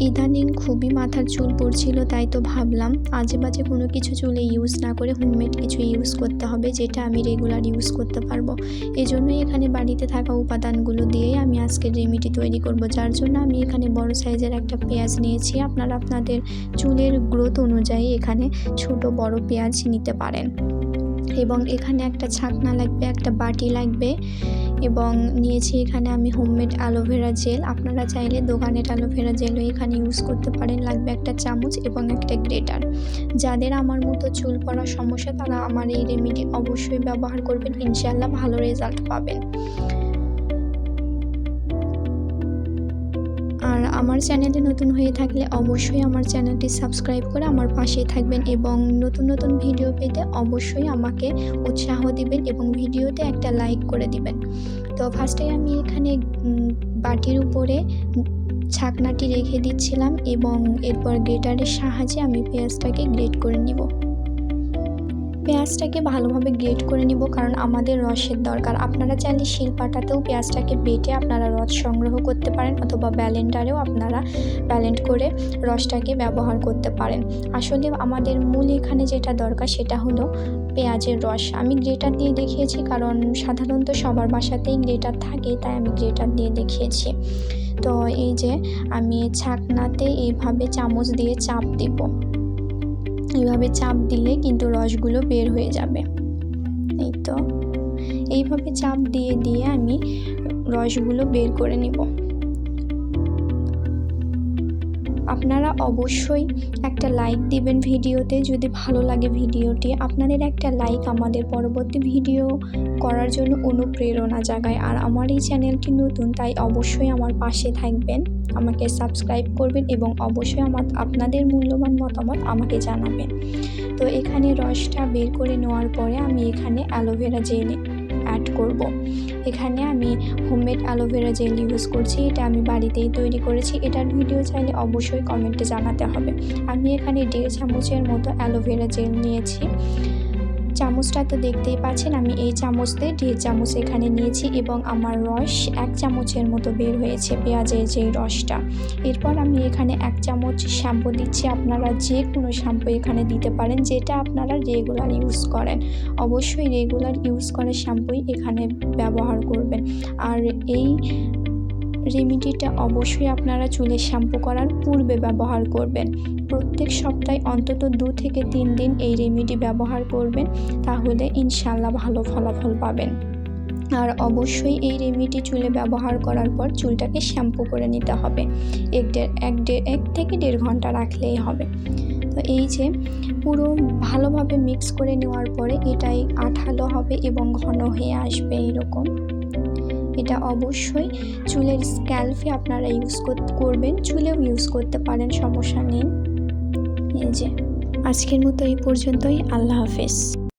ইদানিং খুবই মাথার চুল পড়ছিল, তাই তো ভাবলাম আজে বাজে কোনো কিছু চুলে ইউজ না করে হোমমেড কিছু ইউজ করতে হবে, যেটা আমি রেগুলার ইউজ করতে পারব। এই জন্যই এখানে বাড়িতে থাকা উপাদানগুলো দিয়েই আমি আজকের রেমিডি তৈরি করব। যার জন্য আমি এখানে বড় সাইজের একটা পেঁয়াজ নিয়েছি। আপনারা আপনাদের চুলের গ্রোথ অনুযায়ী এখানে ছোট বড় পেঁয়াজ নিতে পারেন। এবং এখানে একটা ছাকনা লাগবে, একটা বাটি লাগবে। এবং নিয়েছি এখানে আমি হোমমেড অ্যালোভেরা জেল আপনারা চাইলে দোকানের অ্যালোভেরা জেলও এখানে ইউজ করতে পারেন। লাগবে একটা চামচ এবং একটা গ্রেটার যাদের আমার মতো চুল পড়ার সমস্যা, তারা আমার এই রেমেডি অবশ্যই ব্যবহার করবেন। ইনশাল্লাহ ভালো রেজাল্ট পাবেন। আমার চ্যানেলে নতুন হয়ে থাকলে অবশ্যই আমার চ্যানেলটি সাবস্ক্রাইব করে আমার পাশেই থাকবেন এবং নতুন নতুন ভিডিও পেতে অবশ্যই আমাকে উৎসাহ দিবেন এবং ভিডিওতে একটা লাইক করে দিবেন। তো ফার্স্টে আমি এখানে বাটির উপরে ছাকনাটি রেখে দিচ্ছিলাম এবং এরপর গ্রেটারের সাহায্যে আমি পেঁয়াজটাকে গ্রেট করে নিব। পেঁয়াজটাকে ভালোভাবে গ্রেট করে নিব, কারণ আমাদের রসের দরকার। আপনারা চাইলে শিলপাটাতেও পেঁয়াজটাকে বেটে আপনারা রস সংগ্রহ করতে পারেন, অথবা ব্যালেন্ডারেও আপনারা ব্যালেন্ড করে রসটাকে ব্যবহার করতে পারেন। আসলে আমাদের মূল এখানে যেটা দরকার সেটা হলো পেঁয়াজের রস। আমি গ্রেটার দিয়ে দেখিয়েছি, কারণ সাধারণত সবার বাসাতেই গ্রেটার থাকে, তাই আমি গ্রেটার দিয়ে দেখিয়েছি। তো এই যে আমি ছাকনাতে এইভাবে চামচ দিয়ে চাপ দিব। এইভাবে চাপ দিলে কিন্তু রসগুলো বের হয়ে যাবে? এই তো। এইভাবে চাপ দিয়ে দিয়ে আমি রসগুলো বের করে নিব। আপনারা অবশ্যই একটা লাইক দিবেন ভিডিওতে। যদি ভালো লাগে ভিডিওটি, আপনাদের একটা লাইক আমাদের পরবর্তী ভিডিও করার জন্য অনুপ্রেরণা জাগায়। আর আমার এই চ্যানেলটি নতুন, তাই অবশ্যই আমার পাশে থাকবেন। আমাকে সাবস্ক্রাইব করবেন এবং অবশ্যই আমার, আপনাদের মূল্যবান মতামত আমাকে জানাবেন। তো এখানে রসটা বের করে নেওয়ার পরে আমি এখানে অ্যালোভেরা জেল অ্যাড করব। এখানে আমি হোমমেড অ্যালোভেরা জেল ইউজ করছি, এটা আমি বাড়িতেই তৈরি করেছি। এটার ভিডিও চাইলে অবশ্যই কমেন্টে জানাতে হবে। আমি এখানে দেড় চামচের মতো অ্যালোভেরা জেল নিয়েছি। চামচটা তো দেখতেই পাচ্ছেন, আমি এই চামচ দিয়ে দেড় চামচ এখানে নিয়েছি এবং আমার রস এক চামচের মতো বের হয়েছে পেঁয়াজের যে রসটা। এরপর আমি এখানে এক চামচ শ্যাম্পু দিচ্ছি, আপনারা যে কোনো শ্যাম্পু এখানে দিতে পারেন, যেটা আপনারা রেগুলার ইউজ করেন। অবশ্যই রেগুলার ইউজ করা শ্যাম্পুই এখানে ব্যবহার করবেন। আর এই রেমিডিটা অবশ্যই আপনারা চুলের শ্যাম্পু করার পূর্বে ব্যবহার করবেন। প্রত্যেক সপ্তাহে অন্তত দু থেকে তিন দিন এই রেমিডি ব্যবহার করবেন, তাহলে ইনশাল্লাহ ভালো ফলাফল পাবেন। আর অবশ্যই এই রেমিডি চুলে ব্যবহার করার পর চুলটাকে শ্যাম্পু করে নিতে হবে। এক দেড় এক দেড়, এক থেকে দেড় ঘণ্টা রাখলেই হবে। তো এই যে পুরো ভালোভাবে মিক্স করে নেওয়ার পরে এটাই আঠালো হবে এবং ঘন হয়ে আসবে এরকম এটা অবশ্যই চুলের স্ক্যাল্পে আপনারা ইউজ করবেন, চুলেও ইউজ করতে পারেন, সমস্যা নেই। এই যে, আজকের মতো এই পর্যন্তই, আল্লাহ হাফেজ।